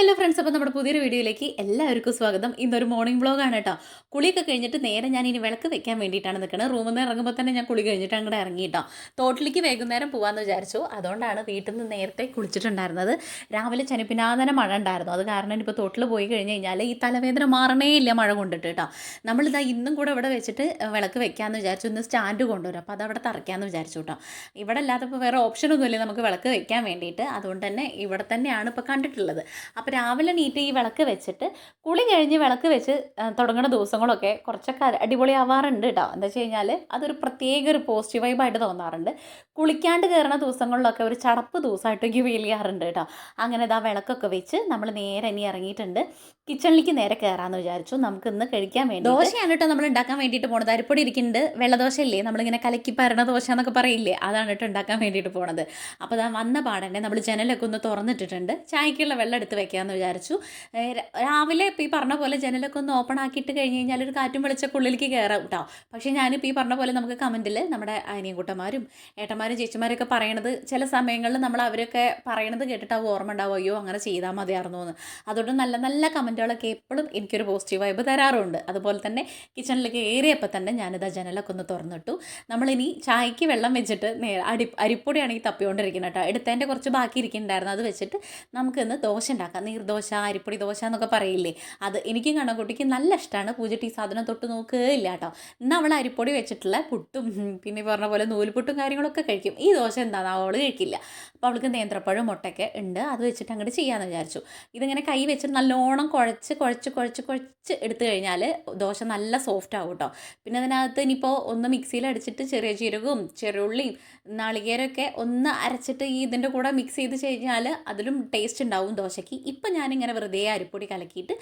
Hello friends അപ്പോൾ നമ്മുടെ പുതിയൊരു വീഡിയോയിലേക്ക് എല്ലാവർക്കും സ്വാഗതം. ഇന്നൊരു മോർണിംഗ് ബ്ലോഗാണ് കേട്ടോ. കുളിയൊക്കെ കഴിഞ്ഞിട്ട് നേരെ ഞാൻ ഇനി വിളക്ക് വെക്കാൻ വേണ്ടിയിട്ടാണ് നിൽക്കുന്നത് റൂമിൽ നിന്ന് ഇറങ്ങുമ്പോൾ തന്നെ ഞാൻ കുളി കഴിഞ്ഞിട്ട് അങ്ങോട്ട് ഇറങ്ങി കേട്ടോ തോട്ടിലേക്ക് വൈകുന്നേരം പോകാമെന്ന് വിചാരിച്ചു. അതുകൊണ്ടാണ് വീട്ടിൽ നിന്ന് നേരത്തെ കുളിച്ചിട്ടുണ്ടായിരുന്നത്. രാവിലെ ചനിപ്പിനാതന മഴ ഉണ്ടായിരുന്നു. അത് കാരണം ഇപ്പോൾ തോട്ടിൽ പോയി കഴിഞ്ഞ് കഴിഞ്ഞാൽ ഈ തലവേദന മാറണേ ഇല്ല മഴ കൊണ്ടിട്ട് കേട്ടോ. നമ്മളിതാ ഇന്നും കൂടെ ഇവിടെ വെച്ചിട്ട് വിളക്ക് വെക്കാമെന്ന് വിചാരിച്ചു. ഇന്ന് സ്റ്റാൻഡ് കൊണ്ടുവരും. അപ്പോൾ അത് അവിടെ തറയ്ക്കാമെന്ന് വിചാരിച്ചു കേട്ടോ. ഇവിടെ അല്ലാത്തപ്പോൾ വേറെ ഓപ്ഷനൊന്നുമില്ല നമുക്ക് വിളക്ക് വെക്കാൻ വേണ്ടിയിട്ട്? അതുകൊണ്ട് തന്നെ ഇവിടെ തന്നെയാണ് ഇപ്പോൾ കണ്ടിട്ടുള്ളത്. രാവിലെ നീറ്റ് ഈ വിളക്ക് വെച്ചിട്ട് കുളി കഴിഞ്ഞ് വിളക്ക് വെച്ച് തുടങ്ങുന്ന ദിവസങ്ങളൊക്കെ കുറച്ചൊക്കെ അടിപൊളിയാവാറുണ്ട് കേട്ടോ എന്താ വെച്ച് കഴിഞ്ഞാൽ അതൊരു പ്രത്യേക ഒരു പോസിറ്റീവ് വൈബായിട്ട് തോന്നാറുണ്ട്. കുളിക്കാണ്ട് കയറുന്ന ദിവസങ്ങളിലൊക്കെ ഒരു ചടപ്പ് ദിവസമായിട്ട് എനിക്ക് ഫീൽ ചെയ്യാറുണ്ട് കേട്ടോ അങ്ങനെ ഇതാ വിളക്കൊക്കെ വെച്ച് നമ്മൾ നേരെ ഇനി ഇറങ്ങിയിട്ടുണ്ട്. കിച്ചണിലേക്ക് നേരെ കയറാമെന്ന് വിചാരിച്ചു. നമുക്ക് ഇന്ന് കഴിക്കാൻ വേണ്ടി ദോശയാണ് കേട്ടോ നമ്മൾ ഉണ്ടാക്കാൻ വേണ്ടിയിട്ട് പോണത്. അരിപ്പൊടി ഇരിക്കുന്നുണ്ട്. വെള്ളദോശ ഇല്ലേ നമ്മളിങ്ങനെ കലക്കി പരണ ദോശ എന്നൊക്കെ പറയില്ലേ? അതാണ് കേട്ടോ ഉണ്ടാക്കാൻ വേണ്ടിയിട്ട് പോണത്. അപ്പോൾ അതാ വന്ന പാടന്നെ നമ്മൾ ജനലൊക്കെ ഒന്ന് തുറന്നിട്ടിട്ടുണ്ട്. ചായക്കുള്ള വെള്ളം എടുത്ത് വെക്കാന്ന് വിചാരിച്ചു. രാവിലെ ഇപ്പോൾ ഈ പറഞ്ഞ പോലെ ജനലൊക്കെ ഒന്ന് ഓപ്പൺ ആക്കിയിട്ട് കഴിഞ്ഞ് കഴിഞ്ഞാൽ ഒരു കാറ്റും വെളിച്ചൊക്കെ ഉള്ളിലേക്ക് കയറാം കേട്ടോ പക്ഷേ ഞാനിപ്പോൾ ഈ പറഞ്ഞ പോലെ നമുക്ക് കമന്റിൽ നമ്മുടെ അനിയൻകുട്ടന്മാരും ഏട്ടന്മാരും ചേച്ചിമാരൊക്കെ പറയണത് ചില സമയങ്ങളിൽ നമ്മൾ അവരൊക്കെ പറയണത് കേട്ടിട്ട് ഓർമ്മ ഉണ്ടാവും. അയ്യോ അങ്ങനെ ചെയ്താൽ മതിയായിരുന്നു എന്ന് അതുകൊണ്ട് നല്ല നല്ല കമന്റുകളൊക്കെ എപ്പോഴും എനിക്കൊരു പോസിറ്റീവ് വൈബ് തരാറുണ്ട്. അതുപോലെ തന്നെ കിച്ചണിലേക്ക് കയറിയപ്പോൾ തന്നെ ഞാനിതാ ജനലൊക്കെ ഒന്ന് തുറന്നിട്ടു. നമ്മളിനി ചായക്ക് വെള്ളം വെച്ചിട്ട് നേ അടി അരിപ്പൊടിയാണെങ്കിൽ തപ്പിക്കൊണ്ടിരിക്കുന്നത് കേട്ടോ. എടുത്തതിന്റെ കുറച്ച് ബാക്കി ഇരിക്കുന്നുണ്ടായിരുന്നു. അത് വെച്ചിട്ട് നമുക്കിന്ന് ദോശ ഉണ്ടാക്കാം. നീർദോശ അരിപ്പൊടി ദോശ എന്നൊക്കെ പറയില്ലേ? അത് എനിക്കും കണ്ണക്കുട്ടിക്ക് നല്ല ഇഷ്ടമാണ് പൂജ ഈ സാധനം തൊട്ട് നോക്കുകയില്ല കേട്ടോ. ഇന്ന് അവൾ അരിപ്പൊടി വെച്ചിട്ടുള്ള പുട്ടും പിന്നെ പറഞ്ഞ പോലെ നൂൽപുട്ടും കാര്യങ്ങളൊക്കെ കഴിക്കും. ഈ ദോശ എന്താണെന്ന് അവൾ കഴിക്കില്ല. അപ്പോൾ അവൾക്ക് നേന്ത്രപ്പഴം മുട്ടയ്ക്ക് ഉണ്ട്. അത് വെച്ചിട്ട് അങ്ങോട്ട് ചെയ്യാമെന്ന് വിചാരിച്ചു. ഇതിങ്ങനെ കൈ വെച്ചിട്ട് നല്ലോണം കുഴച്ച് കുഴച്ച് കുഴച്ച് കുഴച്ച് എടുത്തു കഴിഞ്ഞാൽ ദോശ നല്ല സോഫ്റ്റ് ആവും കേട്ടോ പിന്നെ അതിനകത്ത് ഇനിയിപ്പോൾ ഒന്ന് മിക്സിയിൽ അടിച്ചിട്ട് ചെറിയ ജീരകവും ചെറുള്ളിയും നാളികേരമൊക്കെ ഒന്ന് അരച്ചിട്ട് ഈ ഇതിന്റെ കൂടെ മിക്സ് ചെയ്ത് കഴിഞ്ഞാൽ അതിലും ടേസ്റ്റ് ഉണ്ടാവും ദോശയ്ക്ക്. ഇപ്പം ഞാനിങ്ങനെ വെറുതെ അരിപ്പൊടി കലക്കിയിട്ട്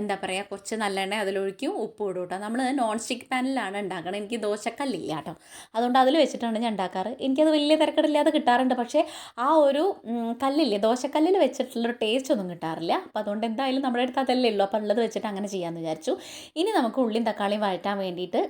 എന്താ പറയുക കുറച്ച് നല്ലെണ്ണ അതിലൊഴിക്കും ഉപ്പ് ഇടും കേട്ടോ നമ്മൾ നോൺ സ്റ്റിക്ക് പാനിലാണ് ഉണ്ടാക്കണം. എനിക്ക് ദോശക്കല്ലില്ല കേട്ടോ അതുകൊണ്ട് അതിൽ വെച്ചിട്ടാണ് ഞാൻ ഉണ്ടാക്കാറ്. എനിക്കത് വലിയ തിരക്കടില്ലാതെ കിട്ടാറുണ്ട്. പക്ഷേ ആ ഒരു കല്ലില്ലേ ദോശക്കല്ലിൽ വെച്ചിട്ടുള്ളൊരു ടേസ്റ്റ് ഒന്നും കിട്ടാറില്ല. അപ്പോൾ അതുകൊണ്ട് എന്തായാലും നമ്മുടെ അടുത്ത് അതല്ലേ ഉള്ളൂ. അപ്പോൾ ഉള്ളത് വെച്ചിട്ട് അങ്ങനെ ചെയ്യാമെന്ന് വിചാരിച്ചു. ഇനി നമുക്ക് ഉള്ളിയും തക്കാളിയും വഴറ്റാൻ വേണ്ടിയിട്ട്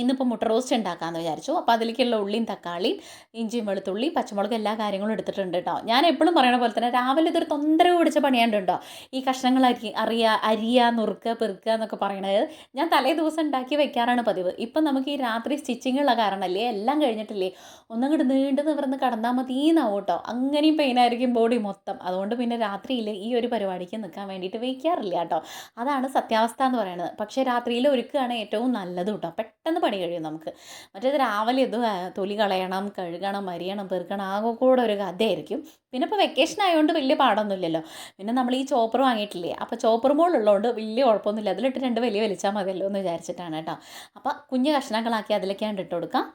ഇന്നിപ്പോൾ മുട്ട റോസ്റ്റ് ഉണ്ടാക്കാമെന്ന് വിചാരിച്ചു. അപ്പോൾ അതിലേക്കുള്ള ഉള്ളിയും തക്കാളിയും ഇഞ്ചിയും വെളുത്തുള്ളി പച്ചമുളക് എല്ലാ കാര്യങ്ങളും എടുത്തിട്ടുണ്ട് കേട്ടോ ഞാൻ എപ്പോഴും പറയണ പോലെ തന്നെ രാവിലെ ഇതൊരു തൊന്തരവ് പിടിച്ച പണിയാണ്ടുണ്ടോ ഈ കഷ്ണങ്ങൾ അരി അറിയുക അരിയുക നുറുക്കുക പെറുക്കുക എന്നൊക്കെ പറയണത് ഞാൻ തലേ ദിവസം ഉണ്ടാക്കി വെക്കാറാണ് പതിവ്. ഇപ്പം നമുക്ക് ഈ രാത്രി സ്റ്റിച്ചിങ്ങുള്ള കാരണമല്ലേ എല്ലാം കഴിഞ്ഞിട്ടില്ലേ ഒന്നങ്ങോട്ട് നീണ്ടു നിവർന്ന് കടന്നാൽ മതി എന്നാവും കേട്ടോ അങ്ങനെയും പെയിനായിരിക്കും ബോഡി മൊത്തം. അതുകൊണ്ട് പിന്നെ രാത്രിയിൽ ഈ ഒരു പരിപാടിക്ക് നിൽക്കാൻ വേണ്ടിയിട്ട് വയ്ക്കാറില്ല കേട്ടോ അതാണ് സത്യാവസ്ഥ എന്ന് പറയുന്നത് പക്ഷേ രാത്രിയിൽ ഒരുക്കുകയാണ് ഏറ്റവും നല്ലത് കേട്ടോ പെട്ടെന്ന് പണി കഴിയും നമുക്ക്. മറ്റേത് രാവിലെ ഇത് തൊലി കളയണം കഴുകണം അരിയണം പെറുക്കണം ആകെ കൂടെ ഒരു കഥയായിരിക്കും. പിന്നെ ഇപ്പോൾ വെക്കേഷൻ ആയതുകൊണ്ട് വലിയ പാടൊന്നുമില്ലല്ലോ. പിന്നെ നമ്മൾ ഈ ചോപ്പർ വാങ്ങിയിട്ടില്ലേ? അപ്പോൾ ചോപ്പർ മോളുള്ളതുകൊണ്ട് വലിയ കുഴപ്പമൊന്നുമില്ല. അതിലിട്ട് രണ്ട് വലിയ വലിച്ചാൽ മതിയല്ലോ എന്ന് വിചാരിച്ചിട്ടാണ് കേട്ടോ. അപ്പോൾ കുഞ്ഞ് കഷ്ണങ്ങളാക്കി അതിലേക്കാണ്ട് ഇട്ട് കൊടുക്കാം.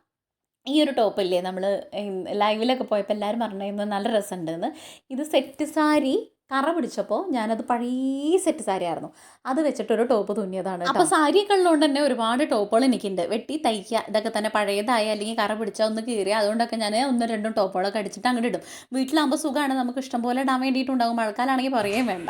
ഈ ഒരു ടോപ്പില്ലേ നമ്മൾ ലൈവിലൊക്കെ പോയപ്പോൾ എല്ലാവരും പറഞ്ഞിരുന്നു നല്ല രസമുണ്ടെന്ന്. ഇത് സെറ്റ് സാരി കറ പിടിച്ചപ്പോൾ ഞാനത് പഴയ സെറ്റ് സാരി ആയിരുന്നു. അത് വെച്ചിട്ടൊരു ടോപ്പ് തുന്നിയതാണ് അപ്പോൾ സാരിയൊക്കെ ഉള്ളതുകൊണ്ട് തന്നെ ഒരുപാട് ടോപ്പുകൾ എനിക്കുണ്ട്. വെട്ടി തയ്ക്കുക ഇതൊക്കെ തന്നെ പഴയതായ അല്ലെങ്കിൽ കറ പിടിച്ചാൽ ഒന്ന് കീറിയ. അതുകൊണ്ടൊക്കെ ഞാൻ ഒന്നും രണ്ടും ടോപ്പുകളൊക്കെ അടിച്ചിട്ട് അങ്ങോട്ട് ഇടും. വീട്ടിലാകുമ്പോൾ സുഖമാണ് നമുക്ക് ഇഷ്ടം പോലെ ഇടാൻ വേണ്ടിയിട്ടുണ്ടാകും മഴക്കാലാണെങ്കിൽ പറയുകയും വേണ്ട.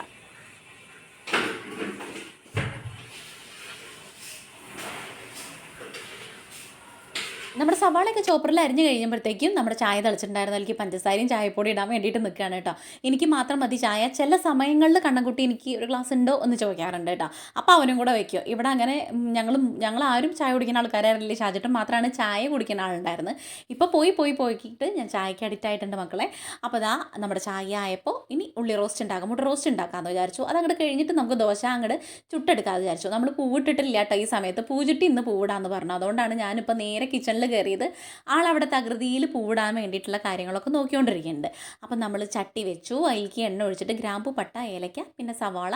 നമ്മുടെ സവാളയൊക്കെ ചോപ്പറിൽ അരിഞ്ഞ് കഴിയുമ്പോഴത്തേക്കും നമ്മുടെ ചായ തിളച്ചിട്ടുണ്ടായിരുന്നു. എനിക്ക് പഞ്ചസാരയും ചായപ്പൊടി ഇടാൻ വേണ്ടിയിട്ട് നിൽക്കുകയാണ് കേട്ടോ. എനിക്ക് മാത്രം മതി ചായ. ചില സമയങ്ങളിൽ കണ്ണൻകുട്ടി എനിക്ക് ഒരു ഗ്ലാസ് ഉണ്ടോ എന്ന് ചോദിക്കാറുണ്ട് കേട്ടോ. അപ്പോൾ അവനും കൂടെ വെക്കും. ഇവിടെ അങ്ങനെ ഞങ്ങളും ഞങ്ങൾ ആരും ചായ കുടിക്കുന്ന ആൾക്കാരായിരുന്നില്ല? ഷാജട്ടൻ മാത്രമാണ് ചായ കുടിക്കുന്ന ആളുണ്ടായിരുന്നത്. ഇപ്പോൾ പോയി പോയി പോയിക്കിട്ട് ഞാൻ ചായക്ക് അഡിക്റ്റ് ആയിട്ടുണ്ട് മക്കളെ. അപ്പോൾ ദാ നമ്മുടെ ചായ ആയപ്പോൾ ഇനി ഉള്ളി റോസ്റ്റ് ഉണ്ടാക്കാം. മുട്ട റോസ്റ്റ് ഉണ്ടാക്കാമെന്ന് വിചാരിച്ചു. അത് അങ്ങോട്ട് കഴിഞ്ഞിട്ട് നമുക്ക് ദോശ അങ്ങോട്ട് ചുട്ടെടുക്കാമെന്ന് വിചാരിച്ചു. നമ്മൾ പൂവിട്ടിട്ടില്ല കേട്ടോ ഈ സമയത്ത്. പൂജിട്ടി ഇന്ന് പൂവിടാന്ന് പറഞ്ഞു. അതുകൊണ്ടാണ് ഞാനിപ്പോൾ നേരെ കിച്ചണിൽ കയറിയത് ആൾ അവിടെ തകൃതിയിൽ പൂവിടാൻ വേണ്ടിയിട്ടുള്ള കാര്യങ്ങളൊക്കെ നോക്കിക്കൊണ്ടിരിക്കുന്നുണ്ട്. അപ്പം നമ്മൾ ചട്ടി വെച്ചു അതിലേക്ക് എണ്ണ ഒഴിച്ചിട്ട് ഗ്രാമ്പു പട്ട ഏലക്ക പിന്നെ സവാള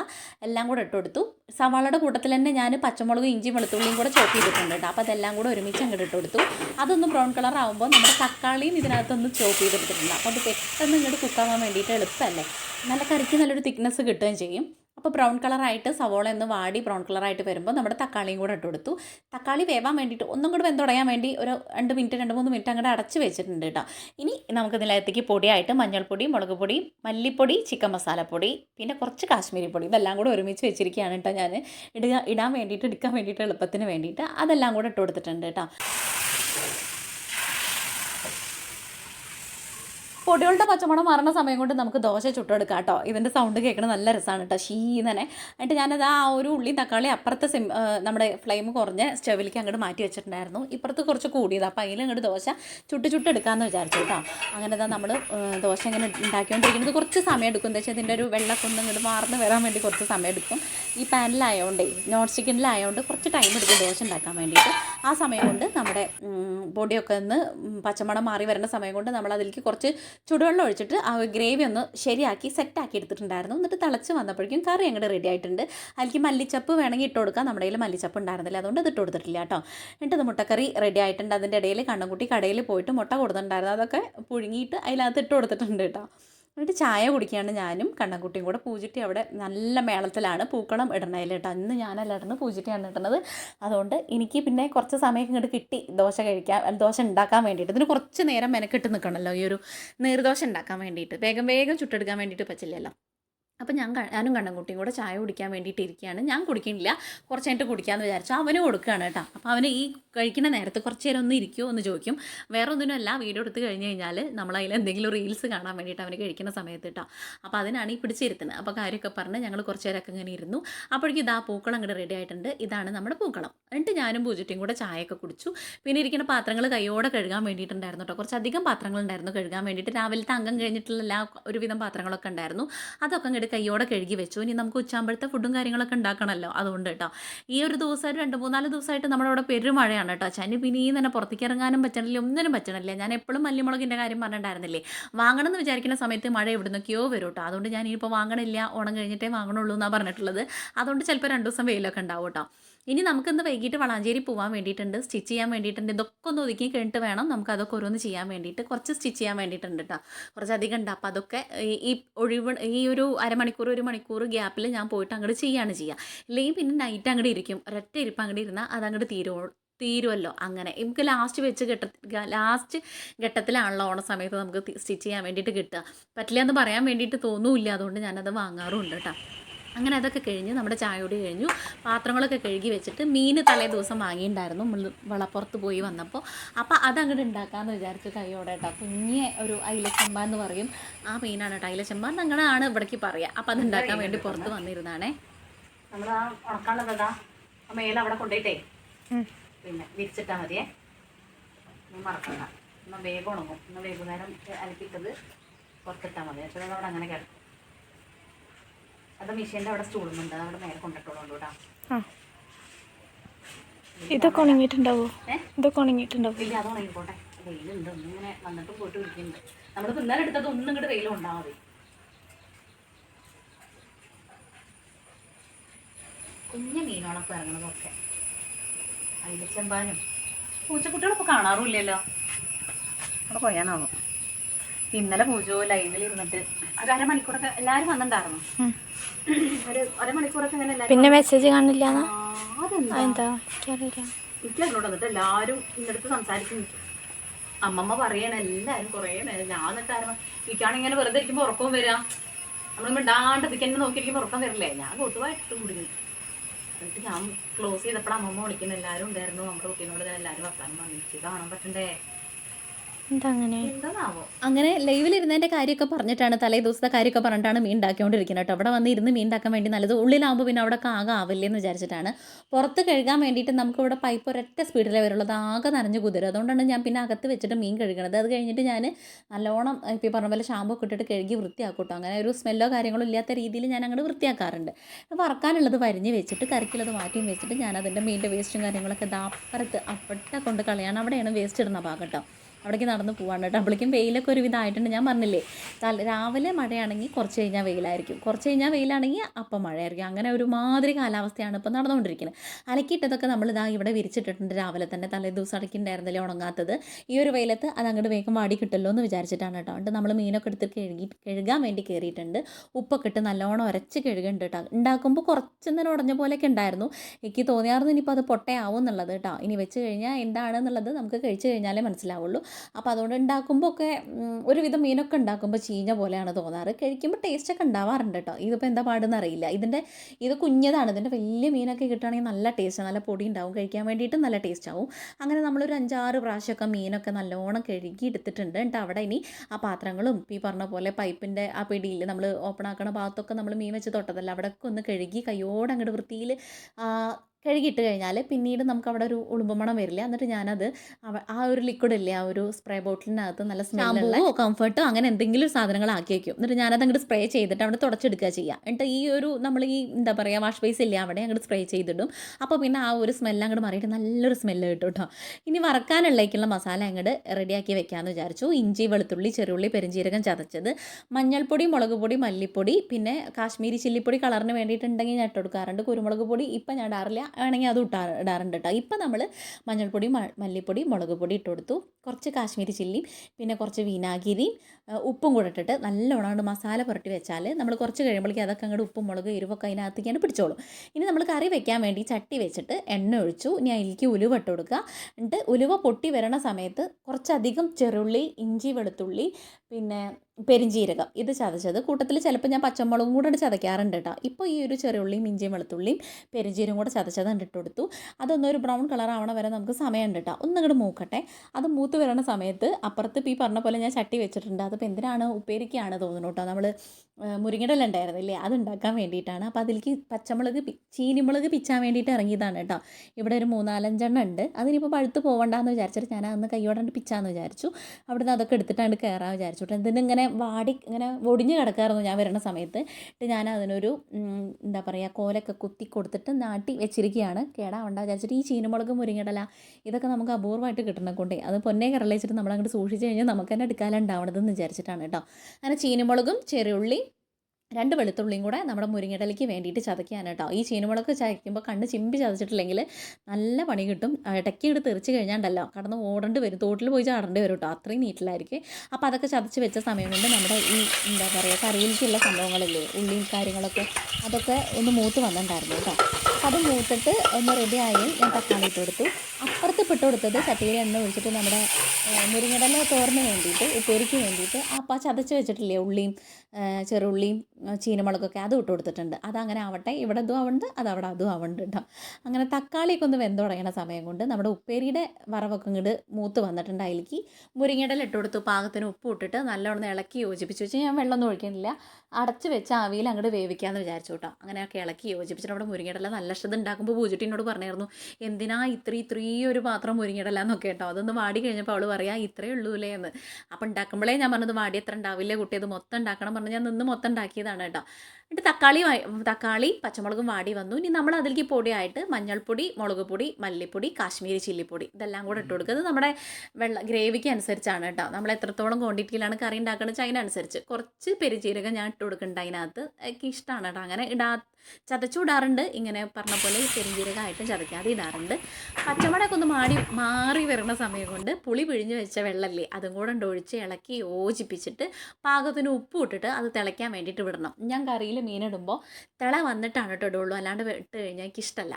എല്ലാം കൂടെ ഇട്ട് കൊടുത്തു. സവാളയുടെ കൂട്ടത്തിൽ തന്നെ ഞാൻ പച്ചമുളകും ഇഞ്ചിയും വെളുത്തുള്ളിയും കൂടെ ചോപ്പ് ചെയ്തിട്ടുണ്ട് കേട്ടോ. അപ്പോൾ അതെല്ലാം കൂടെ ഒരുമിച്ച് അങ്ങോട്ട് ഇട്ട് കൊടുത്തു. അതൊന്ന് ബ്രൗൺ കളർ ആകുമ്പോൾ നമ്മുടെ തക്കാളിയും ഇതിനകത്തൊന്ന് ചോപ്പ് ചെയ്തെടുത്തിട്ടുണ്ട്. അപ്പോൾ അത് പെട്ടെന്ന് ഇങ്ങോട്ട് കുക്കാവാൻ വേണ്ടിയിട്ട് എളുപ്പമല്ലേ? നല്ല കറിക്ക് നല്ലൊരു തിക്നെസ് കിട്ടുകയും ചെയ്യും. അപ്പോൾ ബ്രൗൺ കളറായിട്ട് സവോള എന്ന് വാടി ബ്രൗൺ കളറായിട്ട് വരുമ്പോൾ നമ്മുടെ തക്കാളിയും കൂടെ ഇട്ട് കൊടുത്തു. തക്കാളി വേവാൻ വേണ്ടിയിട്ട് ഒന്നും കൂടെ വെന്തുടയാൻ വേണ്ടി ഒരു രണ്ട് മിനിറ്റ് രണ്ട് മൂന്ന് മിനിറ്റ് അങ്ങോട്ട് അടച്ച് വെച്ചിട്ടുണ്ട് കേട്ടോ ഇനി നമുക്ക് ഇതിനകത്തേക്ക് പൊടിയായിട്ട് മഞ്ഞൾപ്പൊടി മുളക് പൊടി മല്ലിപ്പൊടി ചിക്കൻ മസാലപ്പൊടി പിന്നെ കുറച്ച് കാശ്മീരി പൊടി ഇതെല്ലാം കൂടെ ഒരുമിച്ച് വെച്ചിരിക്കുകയാണ് കേട്ടോ ഞാൻ ഇടുക ഇടാൻ വേണ്ടിയിട്ട് എടുക്കാൻ വേണ്ടിയിട്ട് എളുപ്പത്തിന് വേണ്ടിയിട്ട് അതെല്ലാം കൂടെ ഇട്ട് കൊടുത്തിട്ടുണ്ട് കേട്ടോ പൊടികളുടെ പച്ചമണം മാറുന്ന സമയം കൊണ്ട് നമുക്ക് ദോശ ചുട്ടെടുക്കാം കേട്ടോ. ഇതിന്റെ സൗണ്ട് കേൾക്കണത് നല്ല രസമാണ് കേട്ടോ ഷീന്നനെ എന്നിട്ട് ഞാനത് ആ ഒരു ഉള്ളി തക്കാളി അപ്പുറത്തെ സിം നമ്മുടെ ഫ്ലെയിം കുറഞ്ഞ് സ്റ്റവിലേക്ക് അങ്ങോട്ട് മാറ്റി വെച്ചിട്ടുണ്ടായിരുന്നു. ഇപ്പുറത്ത് കുറച്ച് കൂടിയത്. അപ്പോൾ അതിൽ അങ്ങോട്ട് ദോശ ചുട്ട് ചുട്ടെടുക്കാമെന്ന് വിചാരിച്ചു കേട്ടോ. അങ്ങനെ നമ്മൾ ദോശ ഇങ്ങനെ ഉണ്ടാക്കിക്കൊണ്ടിരിക്കുന്നത് കുറച്ച് സമയം എടുക്കും. എന്താ വെച്ചാൽ ഇതിന്റെ ഒരു വെള്ളക്കൊന്നും ഇങ്ങോട്ട് മാർന്ന് വരാൻ വേണ്ടി കുറച്ച് സമയം എടുക്കും. ഈ പാനിലായതുകൊണ്ടേ നോൺ സ്റ്റിക്കിനിലായതുകൊണ്ട് കുറച്ച് ടൈം എടുക്കും ദോശ ഉണ്ടാക്കാൻ വേണ്ടിയിട്ട്. ആ സമയം കൊണ്ട് നമ്മുടെ ബോഡിയൊക്കെ ഒന്ന് പച്ചമണം മാറി വരുന്ന സമയം കൊണ്ട് നമ്മൾ അതിലേക്ക് കുറച്ച് ചുടുവെള്ളം ഒഴിച്ചിട്ട് ആ ഗ്രേവി ഒന്ന് ശരിയാക്കി സെറ്റാക്കി എടുത്തിട്ടുണ്ടായിരുന്നു. എന്നിട്ട് തിളച്ച് വന്നപ്പോഴേക്കും കറി അങ്ങോട്ട് റെഡി ആയിട്ടുണ്ട്. അതിലേക്ക് മല്ലിച്ചപ്പ് വേണമെങ്കിൽ ഇട്ട് കൊടുക്കാം. നമ്മുടെ കയ്യിൽ മല്ലിച്ചപ്പ് ഉണ്ടായിരുന്നില്ല. അതുകൊണ്ട് അത് ഇട്ട് കൊടുത്തിട്ടില്ല കേട്ടോ. എന്നിട്ട് അത് മുട്ടക്കറി റെഡി ആയിട്ടുണ്ട്. അതിന്റെ ഇടയിൽ കണ്ണൻകുട്ടി കടയിൽ പോയിട്ട് മുട്ട കൊടുത്തിട്ടുണ്ടായിരുന്നു. അതൊക്കെ പുഴുങ്ങിയിട്ട് അതിനകത്ത് ഇട്ട് കൊടുത്തിട്ടുണ്ട് കേട്ടോ. എന്നിട്ട് ചായ കുടിക്കുകയാണ് ഞാനും കണ്ണൻകുട്ടിയും കൂടെ. പൂജിട്ടി അവിടെ നല്ല മേളത്തിലാണ്. പൂക്കളം ഇടണതിൽ കേട്ടോ. അന്ന് ഞാനല്ല ഇടുന്നത് പൂജിട്ടിയാണ് ഇടുന്നത് അതുകൊണ്ട് എനിക്ക് പിന്നെ കുറച്ച് സമയം ഇങ്ങോട്ട് കിട്ടി. ദോശ കഴിക്കാൻ ദോശ ഉണ്ടാക്കാൻ വേണ്ടിയിട്ട്. ഇതിന് കുറച്ച് നേരം മെനക്കെട്ട് നിൽക്കണമല്ലോ ഈ ഒരു നീർദോശ ഉണ്ടാക്കാൻ വേണ്ടിയിട്ട്. വേഗം വേഗം ചുട്ടെടുക്കാൻ വേണ്ടിയിട്ട് പറ്റില്ലല്ലോ. അപ്പോൾ ഞാൻ ഞാനും കണ്ണൻകുട്ടിയും കൂടെ ചായ കുടിക്കാൻ വേണ്ടിയിട്ട് ഇരിക്കുകയാണ് ഞാൻ കുടിക്കണില്ല. കുറച്ച് കഴിഞ്ഞിട്ട് കുടിക്കാമെന്ന് വിചാരിച്ചു. അവന് കൊടുക്കുകയാണ് കേട്ടോ. അപ്പോൾ അവന് ഈ കഴിക്കുന്ന നേരത്ത് കുറച്ച് നേരം ഒന്ന് ഇരിക്കുമോ എന്ന് ചോദിക്കും. വേറെ ഒന്നിനല്ല വീഡിയോ എടുത്ത് കഴിഞ്ഞ് കഴിഞ്ഞാൽ നമ്മൾ അതിൽ എന്തെങ്കിലും റീൽസ് കാണാൻ വേണ്ടിയിട്ട് അവന് കഴിക്കുന്ന സമയത്ത് കേട്ടോ. അപ്പോൾ അതിനാണ് ഈ പിടിച്ചിരുത്തുന്നത് അപ്പോൾ കാര്യമൊക്കെ പറഞ്ഞ് ഞങ്ങൾ കുറച്ച് നേരമൊക്കെ ഇങ്ങനെ ഇരുന്നു. അപ്പോഴേക്കും ഇതാ പൂക്കളം അങ്ങോട്ട് റെഡി ആയിട്ടുണ്ട്. ഇതാണ് നമ്മുടെ പൂക്കളം. എന്നിട്ട് ഞാനും പൂജിറ്റിയും കൂടെ ചായയൊക്കെ കുടിച്ചു. പിന്നെ ഇരിക്കുന്ന പാത്രങ്ങൾ കൈയോടെ കഴുകാൻ വേണ്ടിയിട്ടുണ്ടായിരുന്നു കേട്ടോ. കുറച്ചധികം പാത്രങ്ങളുണ്ടായിരുന്നു കഴുകാൻ വേണ്ടിയിട്ട്. രാവിലത്തെ അംഗം കഴിഞ്ഞിട്ടുള്ള എല്ലാ ഒരുവിധം പാത്രങ്ങളൊക്കെ ഉണ്ടായിരുന്നു. അതൊക്കെ കൈയോടെ കഴുകി വെച്ചു. ഇനി നമുക്ക് ഉച്ചാമ്പഴത്തെ ഫുഡും കാര്യങ്ങളൊക്കെ ഉണ്ടാക്കണമല്ലോ അതുകൊണ്ട് കേട്ടോ ഈ ഒരു ദിവസമായിട്ട് രണ്ട് മൂന്നാൽ ദിവസമായിട്ട് നമ്മുടെ അവിടെ പെരുമഴയാണ് കേട്ടോ ചനി പിന്നെ ഈ തന്നെ പുറത്തേക്ക് ഇറങ്ങാനും പറ്റണില്ല ഒന്നിനും പറ്റണില്ല. ഞാൻ എപ്പോഴും മല്ലിമുളകിന്റെ കാര്യം പറഞ്ഞിട്ടുണ്ടായിരുന്നില്ലേ? വാങ്ങണം എന്ന് വിചാരിക്കുന്ന സമയത്ത് മഴ എവിടെ നിന്നൊക്കെയോ വരും കേട്ടോ അതുകൊണ്ട് ഞാൻ ഇനിയിപ്പോൾ വാങ്ങണില്ല. ഓണം കഴിഞ്ഞിട്ടേ വാങ്ങണുള്ളൂ എന്നാണ് പറഞ്ഞിട്ടുള്ളത്. അതുകൊണ്ട് ചിലപ്പോൾ രണ്ട് ദിവസം വെയിലൊക്കെ ഉണ്ടാവും കേട്ടോ ഇനി നമുക്കിന്ന് വൈകിട്ട് വളാഞ്ചേരി പോകാൻ വേണ്ടിയിട്ടുണ്ട് സ്റ്റിച്ച് ചെയ്യാൻ വേണ്ടിയിട്ടുണ്ട്. ഇതൊക്കെ ഒന്ന് ഒതുക്കി കഴിഞ്ഞിട്ട് വേണം നമുക്ക് അതൊക്കെ ഓരോന്ന് ചെയ്യാൻ വേണ്ടിയിട്ട്. കുറച്ച് സ്റ്റിച്ച് ചെയ്യാൻ വേണ്ടിയിട്ടുണ്ട് കേട്ടോ കുറച്ചധികം ഉണ്ട്. അപ്പോൾ അതൊക്കെ ഈ- ഒഴിവ് ഈ ഒരു അരമണിക്കൂർ ഒരു മണിക്കൂർ ഗ്യാപ്പിൽ ഞാൻ പോയിട്ട് അങ്ങോട്ട് ചെയ്യാണ് ചെയ്യുക ഇല്ലെങ്കിൽ പിന്നെ നൈറ്റ് അങ്ങോട്ട് ഇരിക്കും. ഒരൊറ്റ ഇരിപ്പ് അങ്ങോട്ട് ഇരുന്നാൽ അത് അങ്ങോട്ട് തീരുമോ തീരുമല്ലോ അങ്ങനെ. നമുക്ക് ലാസ്റ്റ് വെച്ച് ഘട്ട ലാസ്റ്റ് ഘട്ടത്തിലാണല്ലോ ഓണ സമയത്ത് നമുക്ക് സ്റ്റിച്ച് ചെയ്യാൻ വേണ്ടിയിട്ട് കിട്ടുക. പറ്റില്ല എന്ന് പറയാൻ വേണ്ടിയിട്ട് തോന്നൂല്ല. അതുകൊണ്ട് ഞാനത് വാങ്ങാറുണ്ട് കേട്ടോ അങ്ങനെ അതൊക്കെ കഴിഞ്ഞ് നമ്മുടെ ചായയോട് കഴിഞ്ഞു. പാത്രങ്ങളൊക്കെ കഴുകി വെച്ചിട്ട് മീൻ തലേ ദിവസം വാങ്ങിയിട്ടുണ്ടായിരുന്നു. വളപ്പുറത്ത് പോയി വന്നപ്പോൾ. അപ്പോൾ അതങ്ങോട്ട് ഉണ്ടാക്കാമെന്ന് വിചാരിച്ചു കൈയോടെ കേട്ടോ. കുഞ്ഞെ ഒരു അയിലച്ചെമ്പ എന്ന് പറയും. ആ മീനാണ് കേട്ടോ അയിലച്ചെമ്പ അങ്ങനെയാണ് ഇവിടേക്ക് പറയുക. അപ്പം അത് ഉണ്ടാക്കാൻ വേണ്ടി പുറത്ത് വന്നിരുന്നാണേ നമ്മൾ ആ ഉണക്കാനുള്ളതാ ആ മേലെ അവിടെ കൊണ്ടുപോയിട്ടേ. പിന്നെ വിരിച്ചിട്ടാൽ മതിയേ. മറക്കണ്ട. എന്നാൽ വേഗം ഉണങ്ങും. എന്നാൽ വൈകുന്നേരം അലക്കിട്ടത് പുറത്തിട്ടാൽ മതി. പക്ഷേ അവിടെ അങ്ങനെ കിടക്കും. അത് മിഷീന്റെ അവിടെ അവിടെ മേലെ കൊണ്ടിട്ടുള്ളൂ കേട്ടോ. ആ. ഇതൊക്കെ ഉണങ്ങിയിട്ടുണ്ടാവോ? ഇതൊക്കെ ഉണങ്ങിയിട്ടുണ്ടാവും? ഇല്ല അത് ഉണങ്ങിക്കോട്ടെ. വെയിലുണ്ട്. ഒന്നിങ്ങനെ വന്നിട്ട് പോയിട്ട് വിളിക്കുന്നുണ്ട് നമ്മൾ പിന്നേരം എടുത്തത് ഒന്നും ഇങ്ങോട്ട് വെയിൽ ഉണ്ടാവാൻ മതി. കുഞ്ഞ മീനുകളൊക്കെ ഇറങ്ങണതൊക്കെ അതിൽ ചെമ്പാനും പൂച്ചക്കുട്ടികളൊക്കെ കാണാറുമില്ലല്ലോ? അവിടെ പോയാണാവോ ഇന്നലെ പൂജോ ലൈവിൽ ഇരുന്നിട്ട്. ഒരു അരമണിക്കൂറൊക്കെ എല്ലാരും വന്നിട്ടുണ്ടായിരുന്നു. ഒരു അരമണിക്കൂറൊക്കെ ഇങ്ങനെ എല്ലാവരും പിന്നെ മെസ്സേജ് കാണില്ല അതെന്താ? എന്താ എനിക്കറിയില്ല. എനിക്ക് അതിനോട് വന്നിട്ട് എല്ലാവരും ഇന്നടുത്ത് സംസാരിക്കുന്നു അമ്മമ്മ പറയണ എല്ലാരും കുറേ നേരം ഞാൻ എന്നിട്ട് ആരും എനിക്കാണെങ്കിൽ ഇങ്ങനെ വെറുതെ ഇരിക്കുമ്പോൾ ഉറക്കവും വരാം. നമ്മൾ മിണ്ടാണ്ട് ഇതിക്കന്നെ നോക്കിയിരിക്കുമ്പോ നോക്കിയിരിക്കുമ്പോൾ ഉറക്കം വരില്ലേ? ഞാൻ കൊതുവായിട്ട് കുടുങ്ങി. എന്നിട്ട് ഞാൻ ക്ലോസ് ചെയ്തപ്പോൾ അമ്മമ്മ വിളിക്കുന്ന എല്ലാരും ഉണ്ടായിരുന്നു. നമ്മുടെ കുട്ടീനോട് തന്നെ എല്ലാവരും വർത്താനം പറഞ്ഞു. കാണാൻ പറ്റണ്ടേ? അങ്ങനെ ഇരുന്നതിന്റെ കാര്യമൊക്കെ പറഞ്ഞിട്ടാണ് തലേ ദിവസത്തെ കാര്യമൊക്കെ പറഞ്ഞിട്ടാണ് മീൻ ഉണ്ടാക്കിക്കൊണ്ടിരിക്കുന്നത് കേട്ടോ. അവിടെ വന്ന് ഇരുന്ന് മീൻ ഉണ്ടാക്കാൻ വേണ്ടി നല്ലത് ഉള്ളിലാവുമ്പോൾ പിന്നെ അവിടെ ആകെ ആവില്ലേ എന്ന് വിചാരിച്ചിട്ടാണ്. പുറത്ത് കഴുകാൻ വേണ്ടിയിട്ട് നമുക്ക് ഇവിടെ പൈപ്പ് ഒരൊറ്റ സ്പീഡിലേ വരുള്ളൂ. അത് ആകെ നനഞ്ഞ് കുതിരും. അതുകൊണ്ടാണ് ഞാൻ പിന്നെ അകത്ത് വെച്ചിട്ട് മീൻ കഴുകണത്. അത് കഴിഞ്ഞിട്ട് ഞാൻ നല്ലോണം ഇപ്പോൾ പറഞ്ഞ പോലെ ഷാമ്പു ഒക്കെ ഇട്ടിട്ട് കഴുകി വൃത്തിയാക്കൂട്ടോ കേട്ടോ. അങ്ങനെ ഒരു സ്മെല്ലോ കാര്യങ്ങളോ ഇല്ലാത്ത രീതിയിൽ ഞാൻ അങ്ങോട്ട് വൃത്തിയാക്കാറുണ്ട്. വറക്കാനുള്ളത് വരിഞ്ഞ് വെച്ചിട്ട് കറിക്കുള്ളത് മാറ്റിയും വെച്ചിട്ട് ഞാൻ അതിന്റെ മീന്റെ വേസ്റ്റും കാര്യങ്ങളൊക്കെ ദാപ്പുറത്ത് അപ്പട്ട കൊണ്ട് കളയാണ്. അവിടെയാണ് വേസ്റ്റ് ഇടുന്ന ഭാഗം കേട്ടോ. അവിടേക്ക് നടന്ന് പോവാണ് കേട്ടോ. അപ്പോഴേക്കും വെയിലൊക്കെ ഒരു ഞാൻ പറഞ്ഞില്ലേ രാവിലെ മഴയാണെങ്കിൽ കുറച്ച് കഴിഞ്ഞാൽ വെയിലായിരിക്കും. കുറച്ച് കഴിഞ്ഞാൽ വെയിലാണെങ്കിൽ അപ്പം മഴയായിരിക്കും. അങ്ങനെ ഒരുമാതിരി കാലാവസ്ഥയാണ് ഇപ്പം നടന്നുകൊണ്ടിരിക്കുന്നത്. അലക്കിയിട്ടതൊക്കെ നമ്മൾ ഇതാ ഇവിടെ വിരിച്ചിട്ടിട്ടുണ്ട് രാവിലെ തന്നെ. തലേ ദിവസം അടക്കിണ്ടായിരുന്നില്ലേ ഉണങ്ങാത്തത്. ഈ ഒരു വെയിലത്ത് അത് അങ്ങോട്ട് വേഗം വാടി കിട്ടുമല്ലോ എന്ന് വിചാരിച്ചിട്ടാണ് കേട്ടോ. എന്നിട്ട് നമ്മൾ മീനൊക്കെ എടുത്ത് കഴുകി കഴുകാൻ വേണ്ടി കയറിയിട്ടുണ്ട്. ഉപ്പൊക്കെ ഇട്ട് നല്ലോണം ഉരച്ച് കഴുകുന്നുണ്ട് കേട്ടോ. ഉണ്ടാക്കുമ്പോൾ കുറച്ച് നേരം ഉടഞ്ഞ പോലെയൊക്കെ ഉണ്ടായിരുന്നു. എനിക്ക് തോന്നിയായിരുന്നു ഇനിയിപ്പോൾ അത് പൊട്ടയാവും എന്നുള്ളത് കേട്ടോ. ഇനി വെച്ച് കഴിഞ്ഞാൽ എന്താണെന്നുള്ളത് നമുക്ക് കഴിച്ച് കഴിഞ്ഞാലേ മനസ്സിലാവുള്ളൂ. അപ്പോൾ അതുകൊണ്ട് ഉണ്ടാക്കുമ്പോൾ ഒക്കെ ഒരുവിധം മീനൊക്കെ ഉണ്ടാക്കുമ്പോൾ ചീഞ്ഞ പോലെയാണ് തോന്നാറ്. കഴിക്കുമ്പോൾ ടേസ്റ്റൊക്കെ ഉണ്ടാവാറുണ്ട് കേട്ടോ ഇതിപ്പോൾ എന്താ പാടുന്ന അറിയില്ല. ഇതിന്റെ ഇത് കുഞ്ഞതാണ്. ഇതിന്റെ വലിയ മീനൊക്കെ കിട്ടുകയാണെങ്കിൽ നല്ല ടേസ്റ്റ് നല്ല പൊടി ഉണ്ടാവും. കഴിക്കാൻ വേണ്ടിയിട്ട് നല്ല ടേസ്റ്റ് ആവും. അങ്ങനെ നമ്മളൊരു അഞ്ചാറ് പ്രാവശ്യമൊക്കെ മീനൊക്കെ നല്ലോണം കഴുകി എടുത്തിട്ടുണ്ട് എന്നിട്ട് അവിടെ ഇനി. ആ പാത്രങ്ങളും ഈ പറഞ്ഞ പോലെ പൈപ്പിന്റെ ആ പിടിയിൽ നമ്മൾ ഓപ്പൺ ആക്കണ ഭാഗത്തൊക്കെ നമ്മൾ മീൻ വെച്ച് തൊട്ടതല്ല? അവിടെയൊക്കെ ഒന്ന് കഴുകി കയ്യോടെ അങ്ങോട്ട് വൃത്തിയിൽ കഴുകിയിട്ട് കഴിഞ്ഞാൽ പിന്നീട് നമുക്ക് അവിടെ ഒരു ഉളുമ്പമണം വരില്ല എന്നിട്ട് ഞാനത് ആ ഒരു ലിക്വിഡ് ഇല്ലേ ആ ഒരു സ്പ്രേ ബോട്ടിലിനകത്ത് നല്ല സ്മെല്ലോ കംഫർട്ടോ അങ്ങനെ എന്തെങ്കിലും സാധനങ്ങൾ ആക്കി വയ്ക്കും എന്നിട്ട് ഞാനത് അങ്ങോട്ട് സ്പ്രേ ചെയ്തിട്ട് അവിടെ തുടച്ചെടുക്കുക ചെയ്യാം. എന്നിട്ട് ഈ ഒരു നമ്മൾ ഈ എന്താ പറയുക വാഷ് ബേസ് ഇല്ലേ അവിടെ അങ്ങോട്ട് സ്പ്രേ ചെയ്തിടും. അപ്പോൾ പിന്നെ ആ ഒരു സ്മെല്ല് അങ്ങോട്ട് മാറിയിട്ട് നല്ലൊരു സ്മെല്ല് കിട്ടും കേട്ടോ ഇനി വറക്കാനുള്ളേക്കുള്ള മസാല അങ്ങോട്ട് റെഡിയാക്കി വെക്കാമെന്ന് വിചാരിച്ചു. ഇഞ്ചി വെളുത്തുള്ളി ചെറുള്ളി പെരിഞ്ചീരകം ചതച്ചത്. മഞ്ഞൾപ്പൊടി മുളക് പൊടി മല്ലിപ്പൊടി പിന്നെ കാശ്മീരി ചില്ലിപ്പൊടി കളറിന് വേണ്ടിയിട്ടുണ്ടെങ്കിൽ ഞാൻ ഇട്ട് കൊടുക്കാറുണ്ട്. കുരുമുളക് പൊടി ഇപ്പം ഞാൻ ഇടാറില്ല. വേണമെങ്കിൽ അതും ഇട്ടാ ഇടാറുണ്ട് കേട്ടോ ഇപ്പം നമ്മൾ മഞ്ഞൾപ്പൊടി മല്ലിപ്പൊടി മുളക് പൊടി ഇട്ട് കൊടുത്തു. കുറച്ച് കാശ്മീരി ചില്ലിയും പിന്നെ കുറച്ച് വിനാഗിരിയും ഉപ്പും കൂടെ ഇട്ടിട്ട് നല്ലോണം അങ്ങോട്ട് മസാല പുരട്ടി വെച്ചാൽ നമ്മൾ കുറച്ച് കഴിയുമ്പോഴേക്കും അതൊക്കെ അങ്ങോട്ട് ഉപ്പും മുളക് എരിവൊക്കെ അതിനകത്തേക്കാണ് പിടിച്ചോളും. ഇനി നമ്മൾ കറി വെക്കാൻ വേണ്ടി ചട്ടി വെച്ചിട്ട് എണ്ണ ഒഴിച്ചു. ഇനി അതിലേക്ക് ഉലുവ ഇട്ട് കൊടുക്കുക. എന്നിട്ട് ഉലുവ പൊട്ടി വരണ സമയത്ത് കുറച്ചധികം ചെറുള്ളി ഇഞ്ചി വെളുത്തുള്ളി പിന്നെ പെരിഞ്ചീരകം. ഇത് ചതച്ചത്. കൂട്ടത്തിൽ ചിലപ്പോൾ ഞാൻ പച്ചമുളകും കൂടെ ചതയ്ക്കാറുണ്ട് കേട്ടോ ഇപ്പോൾ ഈ ഒരു ചെറിയുള്ളിയും ഇഞ്ചിയും വെളുത്തുള്ളിയും പെരിഞ്ചീരും കൂടെ ചതച്ചത് കണ്ടിട്ട് കൊടുത്തു. അതൊന്നൊരു ബ്രൗൺ കളർ ആവണ വരെ നമുക്ക് സമയമുണ്ട് കേട്ടോ ഒന്നിങ്ങോട്ട് മൂക്കട്ടെ. അത് മൂത്ത് വരണ സമയത്ത് അപ്പുറത്ത് ഇപ്പോൾ ഈ പറഞ്ഞ പോലെ ഞാൻ ചട്ടി വെച്ചിട്ടുണ്ട്. അതിപ്പോൾ എന്തിനാണ് ഉപ്പേരിക്കാണ് തോന്നുന്നു കേട്ടോ നമ്മൾ മുരിങ്ങടല ഉണ്ടായിരുന്നില്ലേ? അത് ഉണ്ടാക്കാൻ വേണ്ടിയിട്ടാണ്. അപ്പോൾ അതിലേക്ക് പച്ചമുളക് ചീനിമുളക് പിച്ചാൻ വേണ്ടിയിട്ട് ഇറങ്ങിയതാണ് കേട്ടോ ഇവിടെ ഒരു മൂന്നാലഞ്ചെണ്ണം ഉണ്ട്. അതിനിപ്പോൾ പഴുത്ത് പോകണ്ടെന്ന് വിചാരിച്ചിട്ട് ഞാൻ അന്ന് കൈയോടെ പിച്ചാന്ന് വിചാരിച്ചു. അവിടുന്ന് അതൊക്കെ എടുത്തിട്ടാണ് കയറാൻ വിചാരിച്ചു കേട്ടോ ഇതിനിങ്ങനെ വാടി ഇങ്ങനെ ഒടിഞ്ഞ് കിടക്കാറുന്നു ഞാൻ വരുന്ന സമയത്ത്. എന്നിട്ട് ഞാൻ അതിനൊരു എന്താ പറയുക കോലൊക്കെ കുത്തി കൊടുത്തിട്ട് നാട്ടി വെച്ചിരിക്കുകയാണ്. കേടാവണ്ട വിചാരിച്ചിട്ട് ഈ ചീനമുളക് മുരിങ്ങടല ഇതൊക്കെ നമുക്ക് അപൂർവമായിട്ട് കിട്ടണ കൊണ്ടേ. അത് പൊന്നേ കറളിച്ചിട്ട് നമ്മൾ അങ്ങോട്ട് സൂക്ഷിച്ച് കഴിഞ്ഞാൽ നമുക്ക് തന്നെ എടുക്കാലുണ്ടാവണതെന്ന് വിചാരിച്ചിട്ടാണ് കേട്ടോ. അങ്ങനെ ചീനമുളകും ചെറിയുള്ളി രണ്ട് വെളുത്തുള്ളിയും കൂടെ നമ്മുടെ മുരിങ്ങടലയ്ക്ക് വേണ്ടിയിട്ട് ചതക്കാനാണ് കേട്ടോ. ഈ ചീനമുളക് ചതയ്ക്കുമ്പോൾ കണ്ണ് ചിമ്പി ചതച്ചിട്ടില്ലെങ്കിൽ നല്ല പണി കിട്ടും. ഇടയ്ക്ക് ഇട്ട് തെറിച്ച് കഴിഞ്ഞാണ്ടല്ലോ കടന്ന് ഓടേണ്ടി വരും. തോട്ടിൽ പോയി ചാടേണ്ടി വരും കേട്ടോ. അത്രയും നീറ്റിലായിരിക്കും. അപ്പോൾ അതൊക്കെ ചതച്ച് വെച്ച സമയം കൊണ്ട് നമ്മുടെ ഈ എന്താ പറയുക കറിയിലേക്കുള്ള സംഭവങ്ങളില്ലേ ഉള്ളിയും കാര്യങ്ങളൊക്കെ അതൊക്കെ ഒന്ന് മൂത്ത് വന്നിട്ടുണ്ടായിരുന്നു കേട്ടോ. അപ്പോൾ അത് മൂത്തിട്ട് ഒന്ന് റെഡി ആയി ഞാൻ തക്കാളി ഇട്ട് കൊടുത്തു. അപ്പുറത്ത് ഇട്ട് കൊടുത്തത് ചട്ടിയിൽ എണ്ണ ഒഴിച്ചിട്ട് നമ്മുടെ മുരിങ്ങടല തോറിന് വേണ്ടിയിട്ട് ഉപ്പേരിക്ക് വേണ്ടിയിട്ട്. അപ്പം ചതച്ച് വെച്ചിട്ടില്ലേ ഉള്ളിയും ചെറുള്ളിയും ചീനമുളകൊക്കെ അതും ഇട്ട് കൊടുത്തിട്ടുണ്ട്. അതങ്ങനെ ആവട്ടെ ഇവിടെ ഇതും ആവുന്നുണ്ട് അവിടെ അതും ആവുന്നുണ്ട് കേട്ടോ അങ്ങനെ തക്കാളിയൊക്കെ ഒന്ന് വെന്ത് തുടങ്ങുന്ന സമയം കൊണ്ട് നമ്മുടെ ഉപ്പേരിയുടെ വറവൊക്കെ ഇങ്ങോട്ട് മൂത്ത് വന്നിട്ടുണ്ട് അതിലേക്ക് മുരിങ്ങയുടെ ഇട്ട് കൊടുത്തു പാകത്തിന് ഉപ്പ് ഇട്ടിട്ട് നല്ലോണം ഇളക്കി യോജിപ്പിച്ച് വെച്ച് ഞാൻ വെള്ളമൊന്നും ഒഴിക്കണില്ല. അടച്ച് വെച്ച് ആവിയിൽ അങ്ങോട്ട് വേവിക്കാമെന്ന് വിചാരിച്ചു കേട്ടോ അങ്ങനെയൊക്കെ ഇളക്കി യോജിപ്പിച്ചിട്ട് അവിടെ മുരിങ്ങയുടെ നല്ല ഇഷ്ടം ഉണ്ടാക്കുമ്പോൾ പൂജട്ടിനോട് പറഞ്ഞായിരുന്നു എന്തിനാ ഇത്ര ഇത്രയും ഒരു പാത്രം മുരിങ്ങയുടെ എന്നൊക്കെ കേട്ടോ അതൊന്ന് വാടി കഴിഞ്ഞപ്പോൾ അവൾ പറയാ ഇത്രയേ ഉള്ളൂലേ എന്ന്. അപ്പം ഉണ്ടാക്കുമ്പോഴേ ഞാൻ പറഞ്ഞത് വാടി എത്ര ഉണ്ടാവില്ലേ കുട്ടി അത് മൊത്തം ഉണ്ടാക്കണം പറഞ്ഞ് ഞാൻ നിന്ന് മൊത്തം ഉണ്ടാക്കിയതാണ് കേട്ടോ. എന്നിട്ട് തക്കാളി തക്കാളി പച്ചമുളകും വാടി വന്നു. ഇനി നമ്മൾ അതിലേക്ക് പൊടിയായിട്ട് മഞ്ഞൾപ്പൊടി മുളക് പൊടി മല്ലിപ്പൊടി കാശ്മീരി ചില്ലിപ്പൊടി ഇതെല്ലാം കൂടെ ഇട്ട് കൊടുക്കുക. നമ്മുടെ വെള്ള ഗ്രേവിക്ക് അനുസരിച്ചാണ് കേട്ടോ. നമ്മൾ എത്രത്തോളം ക്വാണ്ടിറ്റിയിലാണ് കറി ഉണ്ടാക്കുന്നത് വെച്ചാൽ അതിനനുസരിച്ച്. കുറച്ച് പെരുചീരകം ഞാൻ ഇട്ട് കൊടുക്കുന്നുണ്ട് അതിനകത്ത്. എനിക്ക് ഇഷ്ടമാണ് കേട്ടോ. അങ്ങനെ ഇടാ ചതച്ചു ഇടാറുണ്ട് ഇങ്ങനെ പറഞ്ഞ പോലെ ഈ പെരിഞ്ചീരകമായിട്ട് ചതയ്ക്കാതെ ഇടാറുണ്ട്. പച്ചമുളകൊക്കെ ഒന്ന് മാടി മാറി വരുന്ന സമയം കൊണ്ട് പുളി പിഴിഞ്ഞ് വെച്ച വെള്ളമല്ലേ അതും കൂടെ ഒഴിച്ച് ഇളക്കി യോജിപ്പിച്ചിട്ട് പാകത്തിന് ഉപ്പ് ഇട്ടിട്ട് അത് തിളയ്ക്കാൻ വേണ്ടിയിട്ട് വിടണം. ഞാൻ കറിയിൽ മീനിടുമ്പോൾ തിള വന്നിട്ടാണ് കേട്ടോ ഇടുള്ളൂ. അല്ലാണ്ട് ഇട്ട് കഴിഞ്ഞാൽ എനിക്ക് ഇഷ്ടമല്ല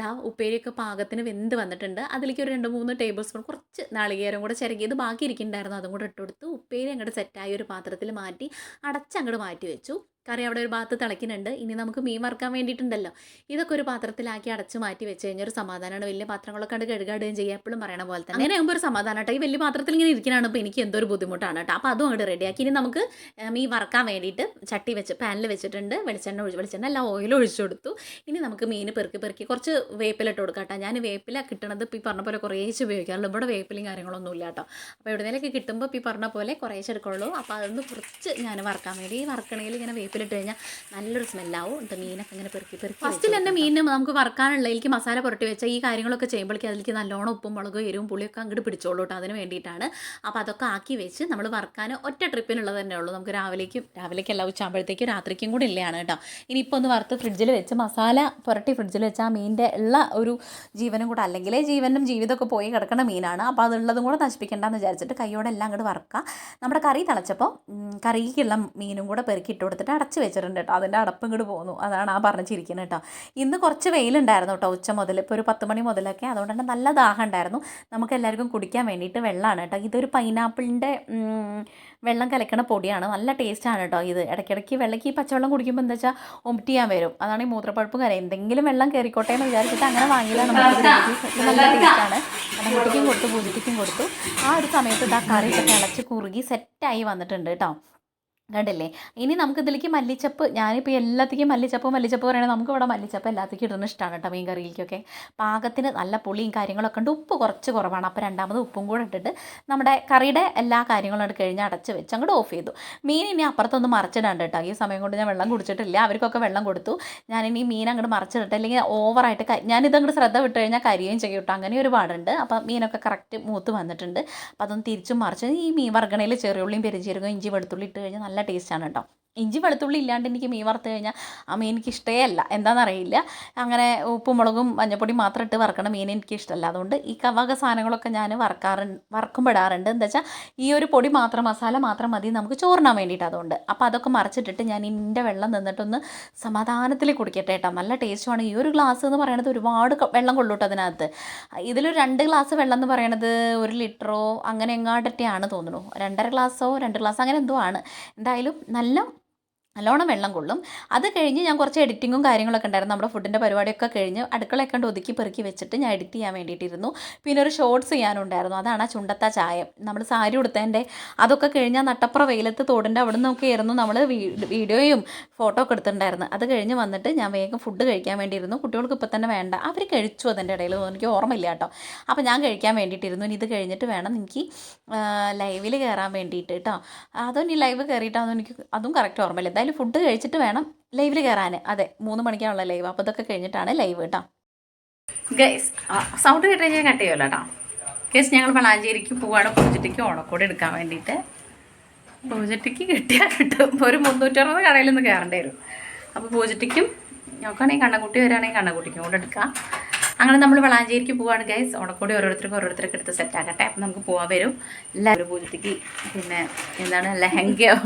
ദാ ഉപ്പേരിയൊക്കെ പാകത്തിന് വെന്ത് വന്നിട്ടുണ്ട്. അതിലേക്ക് ഒരു രണ്ട് മൂന്ന് ടേബിൾ സ്പൂൺ കുറച്ച് നാളികേരം കൂടെ ചിരകിയത് ബാക്കി ഇരിക്കുന്നുണ്ടായിരുന്നു അതും കൂടെ ഇട്ട് കൊടുത്ത് ഉപ്പേരി അങ്ങോട്ട് സെറ്റായി ഒരു പാത്രത്തിൽ മാറ്റി അടച്ചങ്ങോട്ട് മാറ്റി വെച്ചു. കറി അവിടെ ഒരു ഭാഗത്ത് തിളയ്ക്കുന്നുണ്ട്. ഇനി നമുക്ക് മീൻ വറുക്കാൻ വേണ്ടിയിട്ടുണ്ടല്ലോ. ഇതൊക്കെ ഒരു പാത്രത്തിലാക്കി അടച്ച് മാറ്റി വെച്ച് കഴിഞ്ഞാൽ ഒരു സമാധാനമാണ് വലിയ പാത്രങ്ങളൊക്കെ കണ്ട് കഴുകാടുകയും ചെയ്യുക എപ്പോഴും പറയണ പോലെ തന്നെ. അങ്ങനെ ആകുമ്പോൾ ഒരു സമാധാനം കേട്ടോ ഈ വലിയ പാത്രത്തിൽ ഇങ്ങനെ ഇരിക്കണാണ് അപ്പോൾ എനിക്ക് എന്തോ ഒരു ബുദ്ധിമുട്ടാണ് കേട്ടോ അപ്പോൾ അതും അങ്ങോട്ട് റെഡിയാക്കി ഇനി നമുക്ക് മീൻ വറുക്കാൻ വേണ്ടിയിട്ട് ചട്ടി വെച്ച് പാനിൽ വെച്ചിട്ടുണ്ട്. വെളിച്ചെണ്ണ ഒഴിച്ച് വെളിച്ചെണ്ണ അല്ല ഓയിൽ ഒഴിച്ചു കൊടുത്തു. ഇനി നമുക്ക് മീൻ പെറുക്കി പെറുക്കി കുറച്ച് വേപ്പിലിട്ട് കൊടുക്കാം കേട്ടോ ഞാൻ വേപ്പില കിട്ടണത് ഇപ്പോൾ ഈ പറഞ്ഞ പോലെ കുറേശ്ശെ ഉപയോഗിക്കാറുള്ളൂ. ഇവിടെ വേപ്പിലും കാര്യങ്ങളൊന്നും ഇല്ല കേട്ടോ അപ്പോൾ എവിടെയെങ്കിലൊക്കെ കിട്ടുമ്പോൾ ഇപ്പോൾ ഈ പറഞ്ഞ പോലെ കുറേശ്ശെ എടുക്കുള്ളൂ. അപ്പോൾ അതൊന്ന് കുറച്ച് ഞാൻ വറക്കാൻ വേണ്ടി ഈ ഇങ്ങനെ ഇങ്ങനെ വേപ്പിലിട്ട് കഴിഞ്ഞാൽ നല്ലൊരു സ്മെല്ലാവും. എന്നിട്ട് മീനൊക്കെ ഇങ്ങനെ പെറുക്കി പെറുക്കി ഫസ്റ്റിൽ തന്നെ മീനിന് നമുക്ക് വറക്കാനുള്ളതിലേക്ക് മസാല പുരട്ടി വെച്ച ഈ കാര്യങ്ങളൊക്കെ ചെയ്യുമ്പോഴേക്കും അതിലേക്ക് നല്ലോണം ഉപ്പും മുളകും എരിവും പുളിയൊക്കെ അങ്ങോട്ട് പിടിച്ചോളൂ കേട്ടോ അതിന് വേണ്ടിയിട്ടാണ്. അപ്പോൾ അതൊക്കെ ആക്കി വെച്ച് നമ്മൾ വറക്കാൻ ഒറ്റ ട്രിപ്പിനുള്ളത് തന്നെ ഉള്ളൂ. നമുക്ക് രാവിലേക്കും രാവിലേക്കല്ല ഉച്ചയാകുമ്പോഴത്തേക്കും രാത്രിക്കും കൂടി ഇല്ലയാണ് കേട്ടോ ഇനിയിപ്പോൾ ഒന്ന് വറുത്ത് ഫ്രിഡ്ജിൽ വെച്ച് മസാല പുരട്ടി ഫ്രിഡ്ജിൽ വെച്ച് ആ മീനിന്റെ ഉള്ള ഒരു ജീവനും കൂടെ അല്ലെങ്കിൽ ജീവനും ജീവിതമൊക്കെ പോയി കിടക്കുന്ന മീനാണ്. അപ്പോൾ അതുള്ളതും കൂടെ നശിപ്പിക്കേണ്ടെന്ന് വിചാരിച്ചിട്ട് കൈയോടെ എല്ലാം അങ്ങോട്ട് വറക്കുക നമ്മുടെ കറി തിളച്ചപ്പോൾ കറിക്കുള്ള മീനും കൂടെ പെറുക്കി ഇട്ട് കൊടുത്തിട്ട് അടച്ച് വെച്ചിട്ടുണ്ട് കേട്ടോ. അതിന്റെ അടപ്പ് ഇങ്ങോട്ട് പോകുന്നു അതാണ് ആ പറഞ്ഞിരിക്കുന്നത് കേട്ടോ. ഇന്ന് കുറച്ച് വെയിലുണ്ടായിരുന്നു കേട്ടോ ഉച്ച മുതൽ. ഇപ്പോൾ ഒരു പത്ത് മണി മുതലൊക്കെ അതുകൊണ്ട് തന്നെ നല്ല ദാഹം ഉണ്ടായിരുന്നു. നമുക്ക് എല്ലാവർക്കും കുടിക്കാൻ വേണ്ടിയിട്ട് വെള്ളമാണ് കേട്ടോ. ഇതൊരു പൈനാപ്പിളിന്റെ വെള്ളം കലക്കണ പൊടിയാണ്. നല്ല ടേസ്റ്റാണ് കേട്ടോ ഇത്. ഇടയ്ക്കിടയ്ക്ക് വെള്ളയ്ക്ക് ഈ പച്ചവെള്ളം കുടിക്കുമ്പോൾ എന്താ വെച്ചാൽ ഒമിറ്റ് ചെയ്യാൻ വരും. അതാണ് ഈ മൂത്രപ്പഴുപ്പ് കര എന്തെങ്കിലും വെള്ളം കയറിക്കോട്ടെ എന്ന് വിചാരിച്ചിട്ട് അങ്ങനെ വാങ്ങിയതാണ് നമുക്ക് നല്ല ടേസ്റ്റാണ് കുട്ടിക്കും കൊടുത്തു പൂജിറ്റിക്കും കൊടുത്തു. ആ ഒരു സമയത്ത് ആ കറിയൊക്കെ കിളച്ച് കുറുകി സെറ്റായി വന്നിട്ടുണ്ട് കേട്ടോ. കണ്ടില്ലേ? ഇനി നമുക്ക് ഇതിലേക്ക് മല്ലിച്ചപ്പ് ഞാനിപ്പോൾ എല്ലാത്തേക്കും മല്ലിച്ചപ്പ് മല്ലിച്ചപ്പ് പറയണത് നമുക്ക് ഇവിടെ മല്ലിച്ചപ്പ് എല്ലാത്തേക്കും ഇടുന്ന ഇഷ്ടമാണ് കേട്ടോ മീൻ കറിയിലേക്കൊക്കെ. പാകത്തിന് നല്ല പുളിയും കാര്യങ്ങളൊക്കെ ഉണ്ട്. ഉപ്പ് കുറച്ച് കുറവാണ്. അപ്പോൾ രണ്ടാമത് ഉപ്പും കൂടെ ഇട്ടിട്ട് നമ്മുടെ കറിയുടെ എല്ലാ കാര്യങ്ങളും ഇട്ട് കഴിഞ്ഞ് അടച്ച് വെച്ച് അങ്ങോട്ട് ഓഫ് ചെയ്തു. മീൻ ഇനി അപ്പുറത്തൊന്ന് മറിച്ചിടാണ്ട് കേട്ടോ. ഈ സമയം കൊണ്ട് ഞാൻ വെള്ളം കുടിച്ചിട്ടില്ല. അവർക്കൊക്കെ വെള്ളം കൊടുത്തു. ഞാനിനി മീൻ അങ്ങോട്ട് മറിച്ചിട്ട് അല്ലെങ്കിൽ ഓവറായിട്ട് ഞാനിത് ഞാനിതങ്ങോട്ട് ശ്രദ്ധ വിട്ട് കഴിഞ്ഞാൽ കരിയും ചെയ്യും കേട്ടോ. അങ്ങനെ ഒരുപാടുണ്ട് അപ്പോൾ അപ്പം മീനൊക്കെ കറക്റ്റ് മൂത്ത് വന്നിട്ടുണ്ട്. അപ്പോൾ അതൊന്ന് തിരിച്ചും മറിച്ച് ഈ മീൻ വറുകണയിൽ ചെറിയുള്ളിയും പെരിഞ്ചീരകവും ഇഞ്ചി വെളുത്തുള്ളി ഇട്ട് കഴിഞ്ഞാൽ നല്ല ടേസ്റ്റാണ് കേട്ടോ ഇഞ്ചി വെളുത്തുള്ളി ഇല്ലാണ്ട് എനിക്ക് മീൻ വറുത്ത് കഴിഞ്ഞാൽ ആ മീൻ എനിക്ക് ഇഷ്ടമേ അല്ല. എന്താണെന്നറിയില്ല അങ്ങനെ ഉപ്പും മുളകും മഞ്ഞപ്പൊടി മാത്രം ഇട്ട് വറക്കണ മീൻ എനിക്ക് ഇഷ്ടമല്ല. അതുകൊണ്ട് ഈ കവക സാധനങ്ങളൊക്കെ ഞാൻ വറക്കാറുണ്ട് വറക്കുമ്പോഴാറുണ്ട് എന്താ വെച്ചാൽ ഈ ഒരു പൊടി മാത്രം മസാല മാത്രം മതി നമുക്ക് ചോറിനാൻ വേണ്ടിയിട്ട് അതുകൊണ്ട്. അപ്പോൾ അതൊക്കെ മറിച്ചിട്ടിട്ട് ഞാൻ ഇതിന്റെ വെള്ളം നിന്നിട്ടൊന്ന് സമാധാനത്തിൽ കുടിക്കട്ടെ കേട്ടോ നല്ല ടേസ്റ്റുമാണ് ഈ ഒരു ഗ്ലാസ് എന്ന് പറയണത് ഒരുപാട് വെള്ളം കൊള്ളൂട്ടോ അതിനകത്ത്. ഇതിലൊരു രണ്ട് ഗ്ലാസ് വെള്ളം എന്ന് പറയണത് ഒരു ലിറ്ററോ അങ്ങനെ എങ്ങാണ്ടൊക്കെയാണ് തോന്നുന്നു രണ്ടര ഗ്ലാസ്സോ രണ്ട് ഗ്ലാസ് അങ്ങനെ എന്തോ ആണ്. എന്തായാലും നല്ല നല്ലോണം വെള്ളം കൊള്ളും. അത് കഴിഞ്ഞ് ഞാൻ കുറച്ച് എഡിറ്റിങ്ങും കാര്യങ്ങളൊക്കെ ഉണ്ടായിരുന്നു. നമ്മുടെ ഫുഡിന്റെ പരിപാടിയൊക്കെ കഴിഞ്ഞ് അടുക്കളയൊക്കെ കണ്ട് ഒതുക്കി പെറുക്കി വെച്ചിട്ട് ഞാൻ എഡിറ്റ് ചെയ്യാൻ വേണ്ടിയിട്ടിരുന്നു. പിന്നെ ഒരു ഷോർട്സ് ചെയ്യാനുണ്ടായിരുന്നു. അതാണ് ആ ചുണ്ടത്ത ചായം. നമ്മൾ സാരി ഉടുത്തതിന്റെ അതൊക്കെ കഴിഞ്ഞാൽ നട്ടപ്പുറ വെയിലത്ത് തോടിന്റെ അവിടെ നിന്നൊക്കെ ആയിരുന്നു നമ്മൾ വീഡിയോയും ഫോട്ടോ ഒക്കെ എടുത്തിട്ടുണ്ടായിരുന്നു അത് കഴിഞ്ഞ് വന്നിട്ട് ഞാൻ വേഗം ഫുഡ് കഴിക്കാൻ വേണ്ടിയിരുന്നു. കുട്ടികൾക്ക് ഇപ്പോൾ തന്നെ വേണ്ട. അവർ കഴിച്ചു അതിന്റെ ഇടയിൽ എനിക്ക് ഓർമ്മയില്ല കേട്ടോ. അപ്പോൾ ഞാൻ കഴിക്കാൻ വേണ്ടിയിട്ടിരുന്നു. ഇനി ഇത് കഴിഞ്ഞിട്ട് വേണം എനിക്ക് ലൈവിൽ കയറാൻ വേണ്ടിയിട്ട് കേട്ടോ. അതോ ഇനി ലൈവ് കയറിയിട്ടാണെന്ന് എനിക്ക് അതും കറക്റ്റ് ഓർമ്മയില്ല. എന്തായാലും ഫുഡ് കഴിച്ചിട്ട് വേണം ലൈവിൽ കയറാൻ അതെ മൂന്ന് മണിക്കാണുള്ള ലൈവ് അപ്പോൾ ഇതൊക്കെ കഴിഞ്ഞിട്ടാണ് ലൈവ് കേട്ടോ ഗൈസ് സൗണ്ട് കേട്ട് കഴിഞ്ഞാൽ കട്ട് ചെയ്യുമല്ലോ കേട്ടോ ഗൈസ് ഞങ്ങൾ വളാഞ്ചേരിക്ക് പോവാണ്. പൂജറ്റിക്ക് ഓണക്കോട് എടുക്കാൻ വേണ്ടിയിട്ട് പൂജറ്റിക്ക് കിട്ടിയാൽ കിട്ടും. ഒരു മുന്നൂറ്ററുപത് കടയിൽ നിന്ന് കയറേണ്ടി വരും. അപ്പോൾ പൂജറ്റിക്കും നോക്കുകയാണെങ്കിൽ കണ്ണക്കുട്ടി വരികയാണെങ്കിൽ കണ്ണക്കുട്ടിക്കും കൂടെ എടുക്കാം. അങ്ങനെ നമ്മൾ വളാഞ്ചേരിക്ക് പോവാണ് ഗൈസ് ഓണക്കോടി ഓരോരുത്തർക്കും ഓരോരുത്തർക്ക് എടുത്ത് സെറ്റ് ആക്കട്ടെ. അപ്പം നമുക്ക് പോകാൻ വരും. എല്ലാവരും പൂജത്തിക്ക് പിന്നെ എന്താണ് ലഹങ്കയോ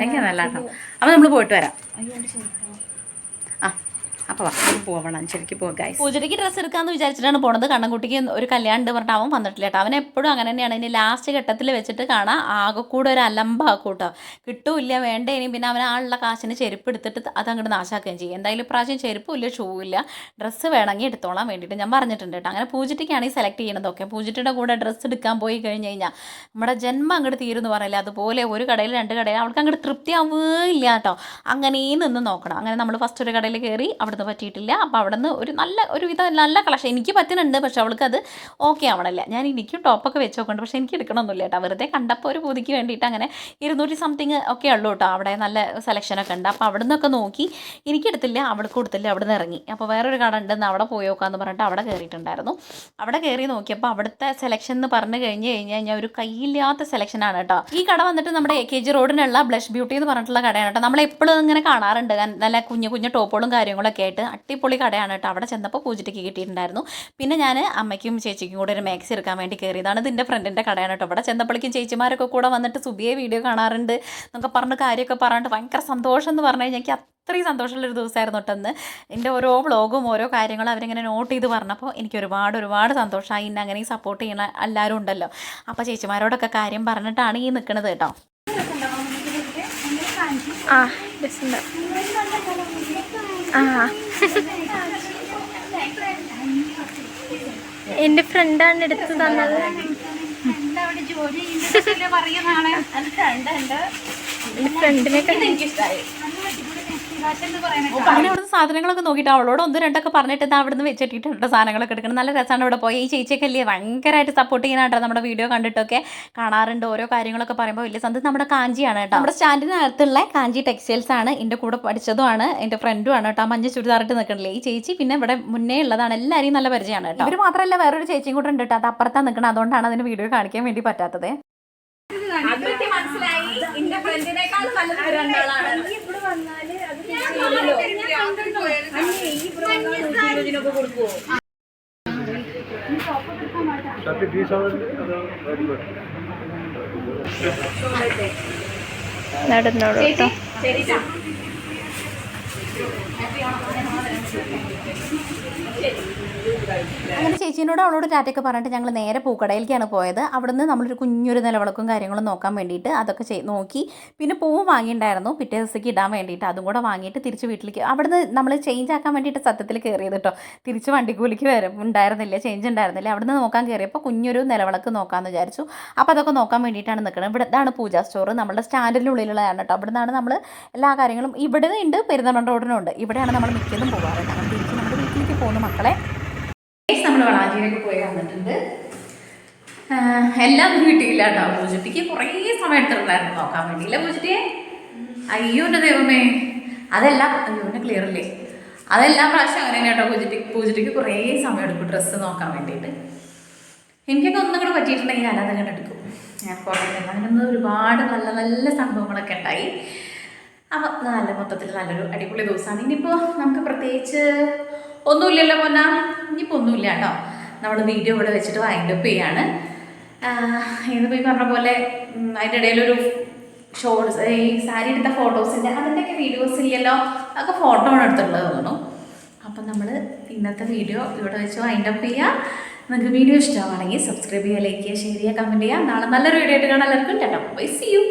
ലഹങ്ക നല്ല കേട്ടോ അപ്പോൾ നമ്മൾ പോയിട്ട് വരാം. അപ്പോൾ വാ പോവണം പോവാം ഗൈസ് പൂജയ്ക്ക് ഡ്രസ്സ് എടുക്കാമെന്ന് വിചാരിച്ചിട്ടാണ് പോണത്. കണ്ണൻകുട്ടിക്ക് ഒരു കല്യാണം ഉണ്ട് പറഞ്ഞിട്ട് അവൻ വന്നിട്ടില്ല കേട്ടോ. അവൻ എപ്പോഴും അങ്ങനെ തന്നെയാണ്. ഇനി ലാസ്റ്റ് ഘട്ടത്തിൽ വെച്ചിട്ട് കാണാം. ആകെ കൂടെ ഒരു അലമ്പാക്കും കേട്ടോ. കിട്ടൂല്ല വേണ്ട ഇനി. പിന്നെ അവൻ ആളുള്ള കാശിന് ചെരുപ്പ് എടുത്തിട്ട് അത് അങ്ങോട്ട് നാശാക്കുകയും ചെയ്യും. എന്തായാലും ഇപ്രാവശ്യം ചെരുപ്പും ഇല്ല ഷൂ ഇല്ല. ഡ്രസ്സ് വേണമെങ്കിൽ എടുത്തോളാൻ വേണ്ടിയിട്ട് ഞാൻ പറഞ്ഞിട്ടുണ്ട് കേട്ടോ. അങ്ങനെ പൂജയ്ക്കാണ് ഈ സെലക്ട് ചെയ്യണതൊക്കെ. പൂജയുടെ കൂടെ ഡ്രസ്സ് എടുക്കാൻ പോയി കഴിഞ്ഞ് കഴിഞ്ഞാൽ നമ്മുടെ ജന്മം അങ്ങോട്ട് തീരുമെന്ന് പറയില്ല? അതുപോലെ ഒരു കടയിൽ രണ്ട് കടയിൽ അവൾക്ക് അങ്ങോട്ട് തൃപ്തിയാവുകയില്ല കേട്ടോ. അങ്ങനെ നിന്ന് നോക്കണം. അങ്ങനെ നമ്മൾ ഫസ്റ്റ് ഒരു കടയിൽ കയറി അവിടുന്ന് പറ്റിയിട്ടില്ല. അപ്പോൾ അവിടെ നിന്ന് ഒരു നല്ല ഒരു വിധം നല്ല കളക്ഷൻ. എനിക്ക് പറ്റുന്നുണ്ട് പക്ഷെ അവൾക്ക് അത് ഓക്കെ ആവണമല്ല ഞാൻ എനിക്കും ടോപ്പൊക്കെ വെച്ച് നോക്കുന്നുണ്ട്. പക്ഷേ എനിക്ക് എടുക്കണമെന്നില്ല കേട്ടോ. വെറുതെ കണ്ടപ്പോൾ ഒരു പൂതിക്ക് വേണ്ടിയിട്ട് അങ്ങനെ ഇരുന്നൂറ്റി സംതിങ് ഒക്കെ ഉള്ളൂ കേട്ടോ. അവിടെ നല്ല സെലക്ഷനൊക്കെ ഉണ്ട്. അപ്പോൾ അവിടെ നിന്നൊക്കെ നോക്കി എനിക്കെടുത്തില്ല അവൾക്ക് കൊടുത്തില്ല അവിടെ നിന്ന് ഇറങ്ങി. അപ്പോൾ വേറൊരു കട ഉണ്ടെന്ന് അവിടെ പോയി നോക്കാമെന്ന് പറഞ്ഞിട്ട് അവിടെ കയറിയിട്ടുണ്ടായിരുന്നു അവിടെ കയറി നോക്കിയപ്പോൾ അവിടുത്തെ സെലക്ഷൻ എന്ന് പറഞ്ഞു കഴിഞ്ഞ് കഴിഞ്ഞ് കഴിഞ്ഞാൽ ഒരു കയ്യില്ലാത്ത സെലക്ഷനാണ് കേട്ടോ. ഈ കട വന്നിട്ട് നമ്മുടെ എ കെ ജി റോഡിനുള്ള ബ്ലഷ് ബ്യൂട്ടി എന്ന് പറഞ്ഞിട്ടുള്ള കടയാണ് കേട്ടോ. നമ്മളെപ്പോഴും ഇങ്ങനെ കാണാറുണ്ട്. നല്ല കുഞ്ഞു കുഞ്ഞു ടോപ്പുകളും കാര്യങ്ങളൊക്കെ ആയിട്ട് അടിപൊളി കടയാണ് കേട്ടോ. അവിടെ ചെന്നപ്പോൾ പൂജയ്ക്ക് കിട്ടിയിട്ടുണ്ടായിരുന്നു. പിന്നെ ഞാൻ അമ്മയ്ക്കും ചേച്ചിക്കും കൂടെ ഒരു മാക്സി എടുക്കാൻ വേണ്ടി കയറിയതാണ് ഇതിന്റെ ഫ്രണ്ടിന്റെ കടയാണ് കേട്ടോ. അവിടെ ചെന്നപ്പോഴേക്കും ചേച്ചിമാരൊക്കെ കൂടെ വന്നിട്ട് സുബിയെ വീഡിയോ കാണാറുണ്ട് എന്നൊക്കെ പറഞ്ഞ് കാര്യമൊക്കെ പറഞ്ഞിട്ട് ഭയങ്കര സന്തോഷം എന്ന് പറഞ്ഞു കഴിഞ്ഞാൽ എനിക്ക് അത്രയും സന്തോഷമുള്ളൊരു ദിവസമായിരുന്നു കേട്ടെന്ന് എന്റെ ഓരോ വ്ളോഗും ഓരോ കാര്യങ്ങളും അവരിങ്ങനെ നോട്ട് ചെയ്ത് പറഞ്ഞപ്പോൾ എനിക്ക് ഒരുപാട് ഒരുപാട് സന്തോഷമായി. ഇന്നെ അങ്ങനെ സപ്പോർട്ട് ചെയ്യണ എല്ലാവരും ഉണ്ടല്ലോ. അപ്പോൾ ചേച്ചിമാരോടൊക്കെ കാര്യം പറഞ്ഞിട്ടാണ് ഈ നിൽക്കുന്നത് കേട്ടോ. ആ എന്റെ ഫ്രണ്ടാണ് എടുത്തു തന്നത്. ഫ്രണ്ടിനെ എനിക്കിഷ്ടമായി അങ്ങനെ അവിടുന്ന് സാധനങ്ങളൊക്കെ നോക്കിയിട്ട് അവളോട് ഒന്ന് രണ്ടൊക്കെ പറഞ്ഞിട്ട് ഇതാ അവിടുന്ന് വെച്ചിട്ടിട്ടുണ്ട് സാധനങ്ങളൊക്കെ എടുക്കണം. നല്ല രസമാണ് ഇവിടെ പോയി. ഈ ചേച്ചിയൊക്കെ അല്ലേ ഭയങ്കരമായിട്ട് സപ്പോർട്ട് ചെയ്യാനാട്ടോ നമ്മുടെ വീഡിയോ കണ്ടിട്ടൊക്കെ. കാണാറുണ്ട് ഓരോ കാര്യങ്ങളൊക്കെ പറയുമ്പോൾ വലിയ സന്തോഷം. നമ്മുടെ കാഞ്ചിയാണ് കേട്ടോ. നമ്മുടെ സ്റ്റാൻഡിനകത്തുള്ള കാഞ്ചി ടെക്സ്റ്റൈൽസ് ആണ്. എന്റെ കൂടെ പഠിച്ചതുമാണ്. എന്റെ ഫ്രണ്ടും ആണ് കേട്ടോ. മഞ്ഞ ചുരിദാറിട്ട് നിൽക്കണില്ലേ ഈ ചേച്ചി പിന്നെ ഇവിടെ മുന്നേ ഉള്ളതാണ്. എല്ലാവരെയും നല്ല പരിചയമാണ് കേട്ടോ. ഇവർ മാത്രമല്ല വേറൊരു ചേച്ചിയും കൂടെ ഉണ്ട് കേട്ടോ. അത് അപ്പുറത്താണ് നിൽക്കണം അതുകൊണ്ടാണ് അതിന് വീഡിയോ കാണിക്കാൻ വേണ്ടി പറ്റാത്തത്. ഷർട്ട് നല്ലത് ഷർട്ട് അത് കൊടുക്കുവോ നടന്നോളൂ കേട്ടോ അങ്ങനെ ചേച്ചീനോട് അവളോട് ടാറ്റയൊക്കെ പറഞ്ഞിട്ട് ഞങ്ങൾ നേരെ പൂക്കടയിലേക്കാണ് പോയത്. അവിടുന്ന് നമ്മളൊരു കുഞ്ഞൊരു നിലവിളക്കും കാര്യങ്ങളും നോക്കാൻ വേണ്ടിയിട്ട് അതൊക്കെ ചെയ് നോക്കി. പിന്നെ പൂവ് വാങ്ങിയിട്ടുണ്ടായിരുന്നു. പിറ്റേ ദിവസത്തേക്ക് ഇടാൻ വേണ്ടിയിട്ട് അതും കൂടെ വാങ്ങിയിട്ട് തിരിച്ച് വീട്ടിലേക്ക് അവിടുന്ന് നമ്മൾ ചേഞ്ച് ആക്കാൻ വേണ്ടിയിട്ട് സത്യത്തിൽ കയറിയത് കേട്ടോ. തിരിച്ച് വണ്ടിക്കൂലിക്ക് വരും ഉണ്ടായിരുന്നില്ല ചേഞ്ച് ഉണ്ടായിരുന്നില്ല. അവിടുന്ന് നോക്കാൻ കയറിയപ്പോൾ കുഞ്ഞൊരു നിലവിളക്ക് നോക്കാമെന്ന് വിചാരിച്ചു. അപ്പോൾ അതൊക്കെ നോക്കാൻ വേണ്ടിയിട്ടാണ് നിൽക്കുന്നത് ഇവിടെ ഇതാണ് പൂജാ സ്റ്റോർ നമ്മുടെ സ്റ്റാൻഡിന്റെ ഉള്ളിലുള്ളതാണ് കേട്ടോ. അവിടെ നിന്നാണ് നമ്മൾ എല്ലാ കാര്യങ്ങളും ഇവിടെ ഉണ്ട് പെരുന്തമൺ റോഡിനുണ്ട് ഇവിടെയാണ് നമ്മൾ മിക്കതും പോകാറ് കാരണം തിരിച്ച് നമ്മുടെ വീട്ടിലേക്ക് പോകുന്ന മക്കളെ. നമ്മൾ വളാഞ്ചേരിയൊക്കെ പോയി വന്നിട്ടുണ്ട്. എല്ലാം കിട്ടിയില്ല കേട്ടോ പൂജട്ടിക്ക് കുറേ സമയം എടുത്തിട്ടുണ്ടായിരുന്നു. നോക്കാൻ വേണ്ടിയില്ല പൂജട്ടിയെ? അയ്യോ എന്റെ ദൈവമേ. അതെല്ലാം അയ്യോന്റെ ക്ലിയർ അല്ലേ അതെല്ലാം പ്രാവശ്യം അങ്ങനെ കേട്ടോ പൂജട്ടി പൂജട്ടിക്ക് കുറേ സമയം എടുക്കും ഡ്രസ്സ് നോക്കാൻ വേണ്ടിയിട്ട്. എനിക്കൊക്കെ ഒന്നും കൂടെ പറ്റിയിട്ടുണ്ടെങ്കിൽ ഞാനതങ്ങനെ എടുക്കും. ഞാൻ കുറേ അങ്ങനെ അതിനൊന്നും ഒരുപാട് നല്ല നല്ല സംഭവങ്ങളൊക്കെ ഉണ്ടായി. അപ്പോൾ നല്ല മൊത്തത്തിൽ നല്ലൊരു അടിപൊളി ദിവസമാണ് ഇനിയിപ്പോൾ നമുക്ക് പ്രത്യേകിച്ച് ഒന്നുമില്ലല്ലോ മോന ഇനിയിപ്പോൾ ഒന്നുമില്ല കേട്ടോ. നമ്മൾ വീഡിയോ ഇവിടെ വെച്ചിട്ട് വൈൻഡ് അപ്പ് ചെയ്യാണ്. ഇന്ന് പോയി പറഞ്ഞ പോലെ അതിന്റെ ഇടയിലൊരു ഷോർട്സ് ഈ സാരി എടുത്ത ഫോട്ടോസിന്റെ അതിന്റെയൊക്കെ വീഡിയോസ് ഇല്ലല്ലോ. അതൊക്കെ ഫോട്ടോ ആണ് എടുത്തിട്ടുള്ളത് തോന്നുന്നു. അപ്പം നമ്മൾ ഇന്നത്തെ വീഡിയോ ഇവിടെ വെച്ച് വൈൻഡ് അപ്പ് ചെയ്യുക നിങ്ങൾക്ക് വീഡിയോ ഇഷ്ടമാണെങ്കിൽ സബ്സ്ക്രൈബ് ചെയ്യുക ലൈക്ക് ചെയ്യുക ഷെയർ ചെയ്യുക കമന്റ് ചെയ്യുക. നാളെ നല്ലൊരു വീഡിയോ ആയിട്ട് കാണാൻ എല്ലാവർക്കും ടാറ്റാ ബൈ സി യു